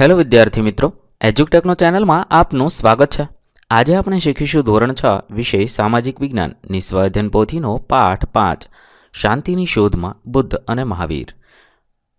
Hello વિદ્યાર્થી મિત્રો, એજ્યુકટેકનો ચેનલમાં આપનું સ્વાગત છે. આજે આપણે શીખીશું ધોરણ છ, વિષય સામાજિક વિજ્ઞાનની નિસ્વાધ્યન પોથીનો પાઠ પાંચ, શાંતિની શોધમાં બુદ્ધ અને મહાવીર.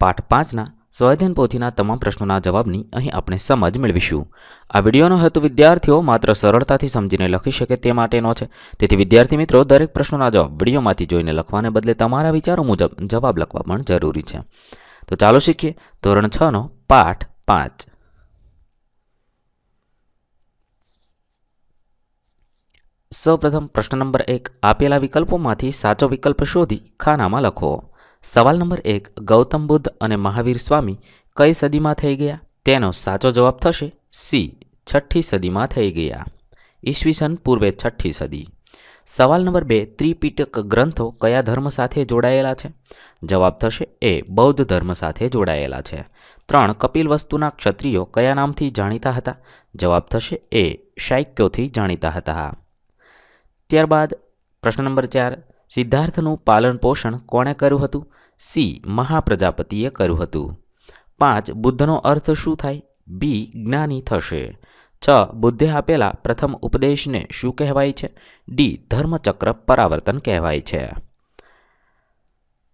પાઠ પાંચના સ્વાધ્યન પોથીના તમામ પ્રશ્નોના જવાબની અહીં આપણે સમજ મેળવીશું. આ વિડીયોનો હેતુ વિદ્યાર્થીઓ માત્ર સરળતાથી સમજીને લખી શકે તે માટેનો છે. તેથી વિદ્યાર્થી મિત્રો, દરેક પ્રશ્નોના જવાબ વિડીયોમાંથી જોઈને લખવાને બદલે તમારા વિચારો મુજબ જવાબ લખવા પણ જરૂરી છે. તો ચાલો શીખીએ ધોરણ છનો પાઠ પાંચ સૌપ્રથમ પ્રશ્ન નંબર એક, આપેલા વિકલ્પોમાંથી સાચો વિકલ્પ શોધી ખાનામાં લખો. સવાલ નંબર એક, ગૌતમ બુદ્ધ અને મહાવીર સ્વામી કઈ સદીમાં થઈ ગયા? તેનો સાચો જવાબ થશે સી, છઠ્ઠી સદીમાં થઈ ગયા. ઈસવીસન પૂર્વે છઠ્ઠી સદી. સવાલ નંબર બે, ત્રિપીટક ગ્રંથો કયા ધર્મ સાથે જોડાયેલા છે? જવાબ થશે એ, બૌદ્ધ ધર્મ સાથે જોડાયેલા છે. ત્રણ, કપિલ વસ્તુના ક્ષત્રિયો કયા નામથી જાણીતા હતા? જવાબ થશે એ શાક્યોથી જાણીતા હતા. ત્યારબાદ પ્રશ્ન નંબર ચાર, સિદ્ધાર્થનું પાલન પોષણ કોણે કર્યું હતું? સી, મહાપ્રજાપતિએ કર્યું હતું. પાંચ, બુદ્ધનો અર્થ શું થાય? બી, જ્ઞાની થશે. છ, બુદ્ધે આપેલા પ્રથમ ઉપદેશને શું કહેવાય છે? ડી ધર્મચક્ર પરાવર્તન કહેવાય છે.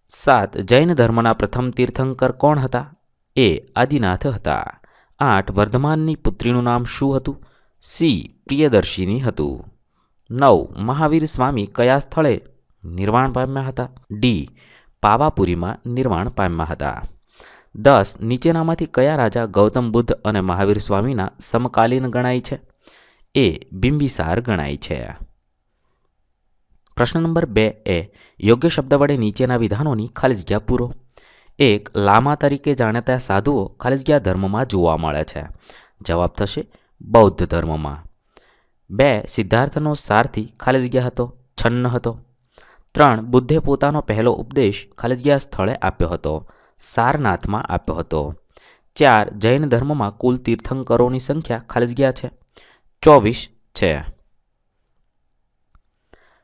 સાત, જૈન ધર્મના પ્રથમ તીર્થંકર કોણ હતા? એ આદિનાથ હતા. આઠ, વર્ધમાનની પુત્રીનું નામ શું હતું? સી પ્રિયદર્શિની હતું. નવ, મહાવીર સ્વામી કયા સ્થળે નિર્વાણ પામ્યા હતા? ડી પાવાપુરીમાં નિર્વાણ પામ્યા હતા. દસ નીચેનામાંથી કયા રાજા ગૌતમ બુદ્ધ અને મહાવીર સ્વામીના સમકાલીન ગણાય છે? એ બિંબિસાર ગણાય છે. પ્રશ્ન નંબર બે એ, યોગ્ય શબ્દ વડે નીચેના વિધાનોની ખાલી જગ્યા પૂરો. એક, લામા તરીકે જાણીતા સાધુઓ ખાલી જગ્યા ધર્મમાં જોવા મળે છે. જવાબ થશે, બૌદ્ધ ધર્મમાં. બે, સિદ્ધાર્થનો સારથી ખાલી જગ્યા હતો, છન્ન હતો. ત્રણ, બુદ્ધે પોતાનો પહેલો ઉપદેશ ખાલી જગ્યા સ્થળે આપ્યો હતો. સારનાથમાં આપ્યો હતો. ચાર જૈન ધર્મમાં કુલ તીર્થંકરોની સંખ્યા ખાલી જગ્યા છે. ચોવીસ છે.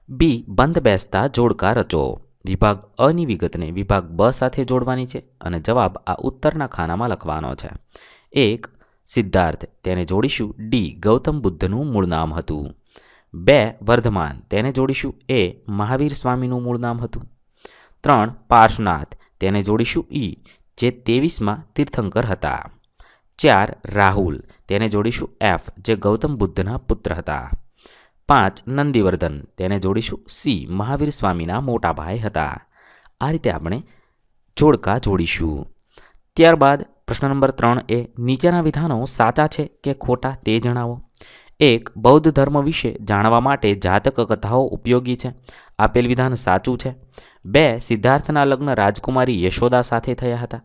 બી બંધ બેસતા જોડકા રચો. વિભાગ અની વિગતને વિભાગ બ સાથે જોડવાની છે અને જવાબ આ ઉત્તરના ખાનામાં લખવાનો છે. એક, સિદ્ધાર્થ, તેને જોડીશું. ડી, ગૌતમ બુદ્ધનું મૂળ નામ હતું. બે, વર્ધમાન, તેને જોડીશું. એ, મહાવીર સ્વામીનું મૂળ નામ હતું. ત્રણ પાર્શનાથ તેને જોડીશું ઈ, જે ત્રેવીસમાં તીર્થંકર હતા. ચાર, રાહુલ. તેને જોડીશું એફ, જે ગૌતમ બુદ્ધના પુત્ર હતા. પાંચ, નંદીવર્ધન. તેને જોડીશું સી, મહાવીર સ્વામીના મોટા ભાઈ હતા. આ રીતે આપણે જોડકા જોડીશું. ત્યારબાદ પ્રશ્ન નંબર ત્રણ એ, નીચેના વિધાનો સાચા છે કે ખોટા તે જણાવો? એક, બૌદ્ધ ધર્મ વિશે જાણવા માટે જાતક કથાઓ ઉપયોગી છે. આપેલ વિધાન સાચું છે? બે, સિદ્ધાર્થના લગ્ન રાજકુમારી યશોદા સાથે થયા હતા.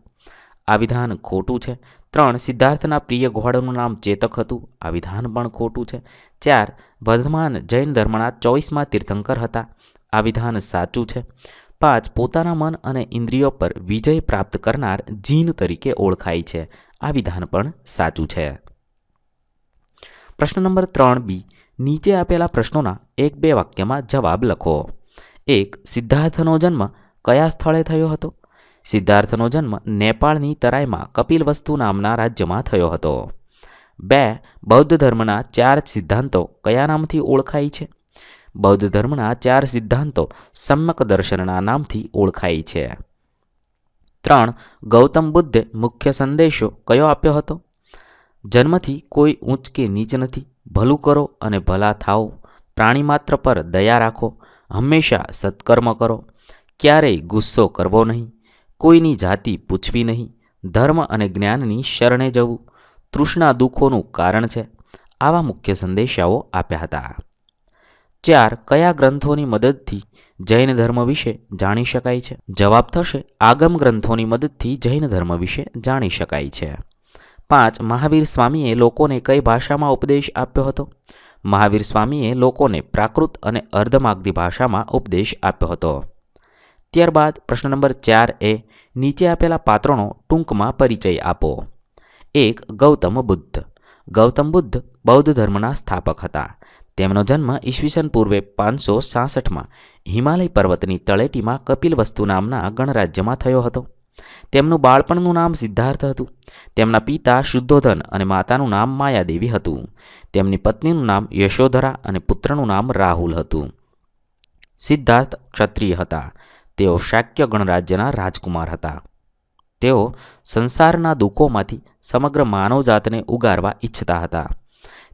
આ વિધાન ખોટું છે. ત્રણ, સિદ્ધાર્થના પ્રિય ઘોડાનું નામ ચેતક હતું. આ વિધાન પણ ખોટું છે. ચાર, વર્ધમાન જૈન ધર્મના ચોવીસમાં તીર્થંકર હતા. આ વિધાન સાચું છે. પાંચ, પોતાના મન અને ઇન્દ્રિયો પર વિજય પ્રાપ્ત કરનાર જીન તરીકે ઓળખાય છે. આ વિધાન પણ સાચું છે. પ્રશ્ન નંબર ત્રણ બી. નીચે આપેલા પ્રશ્નોના એક બે વાક્યમાં જવાબ લખો. એક સિદ્ધાર્થનો જન્મ કયા સ્થળે થયો હતો? સિદ્ધાર્થનો જન્મ નેપાળની તરાઈમાં કપિલવસ્તુ નામના રાજ્યમાં થયો હતો. બે, બૌદ્ધ ધર્મના ચાર સિદ્ધાંતો કયા નામથી ઓળખાય છે? બૌદ્ધ ધર્મના ચાર સિદ્ધાંતો સમ્યક દર્શનના નામથી ઓળખાય છે. ત્રણ, ગૌતમ બુદ્ધે મુખ્ય સંદેશો કયો આપ્યો હતો? જન્મથી કોઈ ઊંચ કે નીચ નથી, ભલું કરો અને ભલા થાઓ. પ્રાણી માત્ર પર દયા રાખો. હંમેશા સત્કર્મ કરો. ક્યારેય ગુસ્સો કરવો નહીં. કોઈની જાતિ પૂછવી નહીં. ધર્મ અને જ્ઞાનની શરણે જવું તૃષ્ણા દુઃખોનું કારણ છે. આવા મુખ્ય સંદેશાઓ આપ્યા હતા. ચાર, કયા ગ્રંથોની મદદથી જૈન ધર્મ વિશે જાણી શકાય છે? જવાબ થશે, આગમ ગ્રંથોની મદદથી જૈન ધર્મ વિશે જાણી શકાય છે. પાંચ, મહાવીર સ્વામીએ લોકોને કઈ ભાષામાં ઉપદેશ આપ્યો હતો? મહાવીર સ્વામીએ લોકોને પ્રાકૃત અને અર્ધમાગધી ભાષામાં ઉપદેશ આપ્યો હતો. ત્યારબાદ પ્રશ્ન નંબર ચાર એ, નીચે આપેલા પાત્રોનો ટૂંકમાં પરિચય આપો. એક, ગૌતમ બુદ્ધ. ગૌતમ બુદ્ધ બૌદ્ધ ધર્મના સ્થાપક હતા. તેમનો જન્મ ઈસવીસન પૂર્વે પાંચસો સાસઠમાં હિમાલય પર્વતની તળેટીમાં કપિલવસ્તુ નામના ગણરાજ્યમાં થયો હતો. તેમનું બાળપણનું નામ સિદ્ધાર્થ હતું. તેમના પિતા શુદ્ધોધન અને માતાનું નામ માયાદેવી હતું. તેમની પત્નીનું નામ યશોધરા અને પુત્રનું નામ રાહુલ હતું. સિદ્ધાર્થ ક્ષત્રિય હતા. તેઓ શાક્ય ગણરાજ્યના રાજકુમાર હતા. તેઓ સંસારના દુઃખોમાંથી સમગ્ર માનવજાતને ઉગારવા ઈચ્છતા હતા.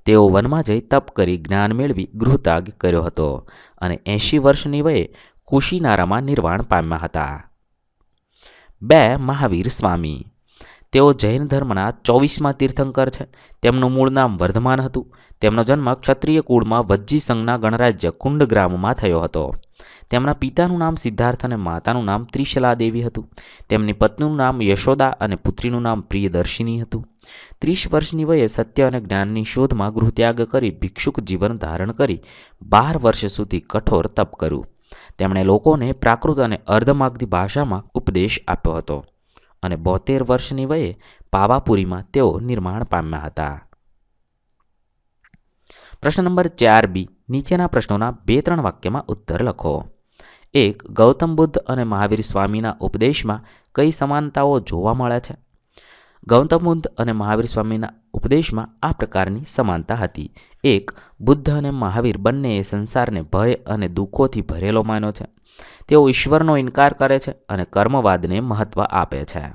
તેઓ વનમાં જઈ તપ કરી જ્ઞાન મેળવી ગૃહત્યાગ કર્યો હતો અને એંશી વર્ષની વયે કુશીનારામાં નિર્વાણ પામ્યા હતા. બે મહાવીર સ્વામી. તેઓ જૈન ધર્મના ચોવીસમાં તીર્થંકર છે. તેમનું મૂળ નામ વર્ધમાન હતું. તેમનો જન્મ ક્ષત્રિય કુળમાં વજ્જી સંઘના ગણરાજ્ય કુંડ ગ્રામમાં થયો હતો. તેમના પિતાનું નામ સિદ્ધાર્થ અને માતાનું નામ ત્રિશલા દેવી હતું. તેમની પત્નીનું નામ યશોદા અને પુત્રીનું નામ પ્રિયદર્શિની હતું. ત્રીસ વર્ષની વયે સત્ય અને જ્ઞાનની શોધમાં ગૃહત્યાગ કરી ભિક્ષુક જીવન ધારણ કરી બાર વર્ષ સુધી કઠોર તપ કર્યું. તેમણે લોકોને પ્રાકૃત અને અર્ધમાગધી ભાષામાં ઉપદેશ આપ્યો હતો અને બોતેર વર્ષની વયે પાવાપુરીમાં તેઓ નિર્માણ પામ્યા હતા. પ્રશ્ન નંબર ચાર બી. નીચેના પ્રશ્નોના બે ત્રણ વાક્યમાં ઉત્તર લખો. એક, ગૌતમ બુદ્ધ અને મહાવીર સ્વામીના ઉપદેશમાં કઈ સમાનતાઓ જોવા મળે છે? ગૌતમ બુદ્ધ અને મહાવીર સ્વામીના ઉપદેશમાં આ પ્રકારની સમાનતા હતી. એક બુદ્ધ અને મહાવીર બંનેએ સંસારને ભય અને દુઃખોથી ભરેલો માન્યો છે. તેઓ ઈશ્વરનો ઇનકાર કરે છે અને કર્મવાદને મહત્ત્વ આપે છે.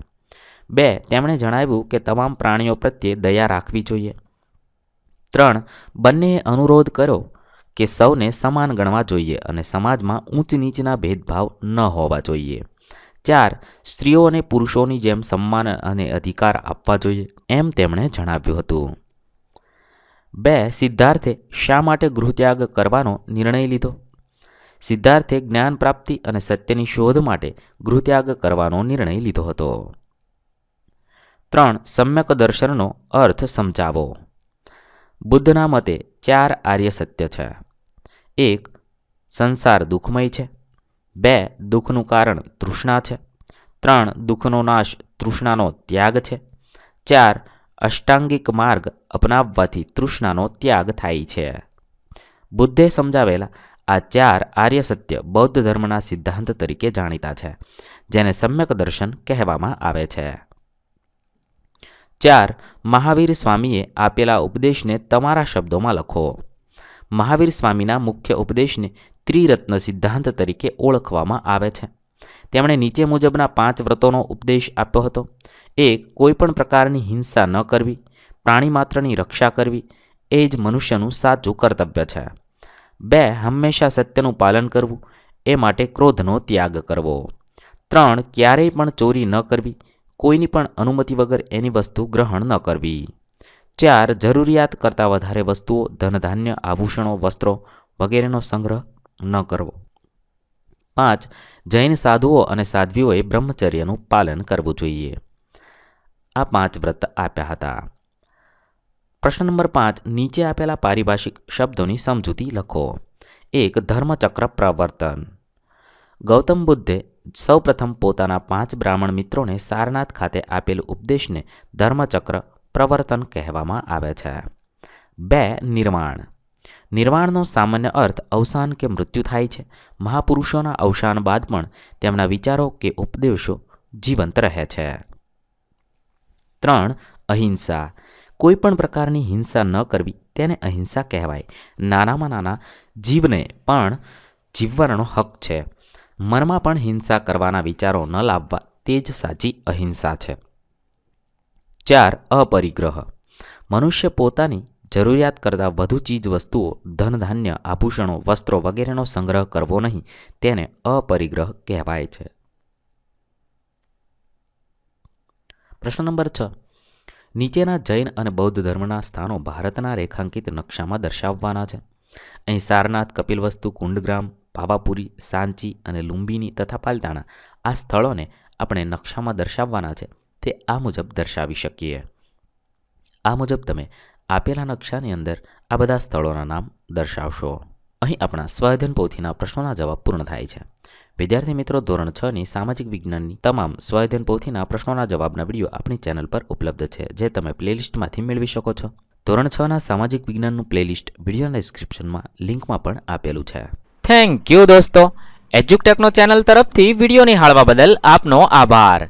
બે, તેમણે જણાવ્યું કે તમામ પ્રાણીઓ પ્રત્યે દયા રાખવી જોઈએ. ત્રણ, બંનેએ અનુરોધ કર્યો કે સૌને સમાન ગણવા જોઈએ અને સમાજમાં ઊંચ નીચના ભેદભાવ ન હોવા જોઈએ. ચાર, સ્ત્રીઓ અને પુરુષોની જેમ સન્માન અને અધિકાર આપવા જોઈએ, એમ તેમણે જણાવ્યું હતું. બે, સિદ્ધાર્થે શા માટે ગૃહત્યાગ કરવાનો નિર્ણય લીધો? સિદ્ધાર્થે જ્ઞાન પ્રાપ્તિ અને સત્યની શોધ માટે ગૃહત્યાગ કરવાનો નિર્ણય લીધો હતો. ત્રણ, સમ્યક દર્શનનો અર્થ સમજાવો. બુદ્ધના મતે ચાર આર્ય સત્ય છે. એક, સંસાર દુઃખમય છે. બે, દુઃખનું કારણ તૃષ્ણા છે. ત્રણ, દુઃખનો નાશ તૃષ્ણાનો ત્યાગ છે. ચાર અષ્ટાંગિક માર્ગ અપનાવવાથી તૃષ્ણાનો ત્યાગ થાય છે. બુદ્ધે સમજાવેલા આ ચાર આર્ય સત્ય બૌદ્ધ ધર્મના સિદ્ધાંત તરીકે જાણીતા છે, જેને સમ્યક દર્શન કહેવામાં આવે છે. ચાર, મહાવીર સ્વામીએ આપેલા ઉપદેશને તમારા શબ્દોમાં લખો. મહાવીર સ્વામીના મુખ્ય ઉપદેશને ત્રિરત્ન સિદ્ધાંત તરીકે ઓળખવામાં આવે છે. તેમણે નીચે મુજબના પાંચ વ્રતોનો ઉપદેશ આપ્યો હતો. એક, કોઈપણ પ્રકારની હિંસા ન કરવી. પ્રાણી માત્રની રક્ષા કરવી. એ જ મનુષ્યનું સાચું કર્તવ્ય છે. બે, હંમેશા સત્યનું પાલન કરવું. એ માટે ક્રોધનો ત્યાગ કરવો. ત્રણ, ક્યારેય પણ ચોરી ન કરવી. કોઈની પણ અનુમતિ વગર એની વસ્તુ ગ્રહણ ન કરવી. ચાર, જરૂરિયાત કરતાં વધારે વસ્તુઓ, ધનધાન્ય આભૂષણો, વસ્ત્રો વગેરેનો સંગ્રહ ન કરવો. પાંચ, જૈન સાધુઓ અને સાધ્વીઓએ બ્રહ્મચર્યનું પાલન કરવું જોઈએ. આ પાંચ વ્રત આપ્યા હતા. પ્રશ્ન નંબર પાંચ, નીચે આપેલા પારિભાષિક શબ્દોની સમજૂતી લખો. એક, ધર્મચક્ર પ્રવર્તન. ગૌતમ બુદ્ધે સૌપ્રથમ પોતાના પાંચ બ્રાહ્મણ મિત્રોને સારનાથ ખાતે આપેલ ઉપદેશને ધર્મચક્ર પ્રવર્તન કહેવામાં આવે છે. બે, નિર્માણ. નિર્વાણનો સામાન્ય અર્થ અવસાન કે મૃત્યુ થાય છે. મહાપુરુષોના અવસાન બાદ પણ તેમના વિચારો કે ઉપદેશો જીવંત રહે છે. ત્રણ, અહિંસા. કોઈ પણ પ્રકારની હિંસા ન કરવી, તેને અહિંસા કહેવાય. નાનામાં નાના જીવને પણ જીવવાનો હક છે. મનમાં પણ હિંસા કરવાના વિચારો ન લાવવા, તે જ સાચી અહિંસા છે. ચાર, અપરિગ્રહ. મનુષ્ય પોતાની જરૂરિયાત કરતાં વધુ ચીજ વસ્તુઓ, ધનધાન્ય આભૂષણો, વસ્ત્રો વગેરેનો સંગ્રહ કરવો નહીં, તેને અપરિગ્રહ કહેવાય છે. પ્રશ્ન નંબર છ. નીચેના જૈન અને બૌદ્ધ ધર્મના સ્થાનો ભારતના રેખાંકિત નકશામાં દર્શાવવાના છે. અહીં સારનાથ, કપિલવસ્તુ, કુંડગ્રામ, પાવાપુરી, સાંચી અને લુંબિની તથા પાલતાણા આ સ્થળોને આપણે નકશામાં દર્શાવવાના છે. તે આ મુજબ દર્શાવી શકીએ. આ મુજબ તમે આપેલા નકશાની અંદર આ બધા સ્થળોના નામ દર્શાવશો. અહીં આપણા સ્વાધ્યન પોથીના પ્રશ્નોના જવાબ પૂર્ણ થાય છે. વિદ્યાર્થી મિત્રો, ધોરણ છ ની સામાજિક વિજ્ઞાનની તમામ સ્વાધ્યન પોથીના પ્રશ્નોના જવાબના વીડિયો આપણી ચેનલ પર ઉપલબ્ધ છે, જે તમે પ્લેલિસ્ટમાંથી મેળવી શકો છો. ધોરણ છ ના સામાજિક વિજ્ઞાનનું પ્લેલિસ્ટ વિડીયોના ડિસ્ક્રિપ્શનમાં લિંકમાં પણ આપેલું છે. થેન્ક યુ દોસ્તો. એજ્યુકટેકનો ચેનલ તરફથી વીડિયો નિહાળવા બદલ આપનો આભાર.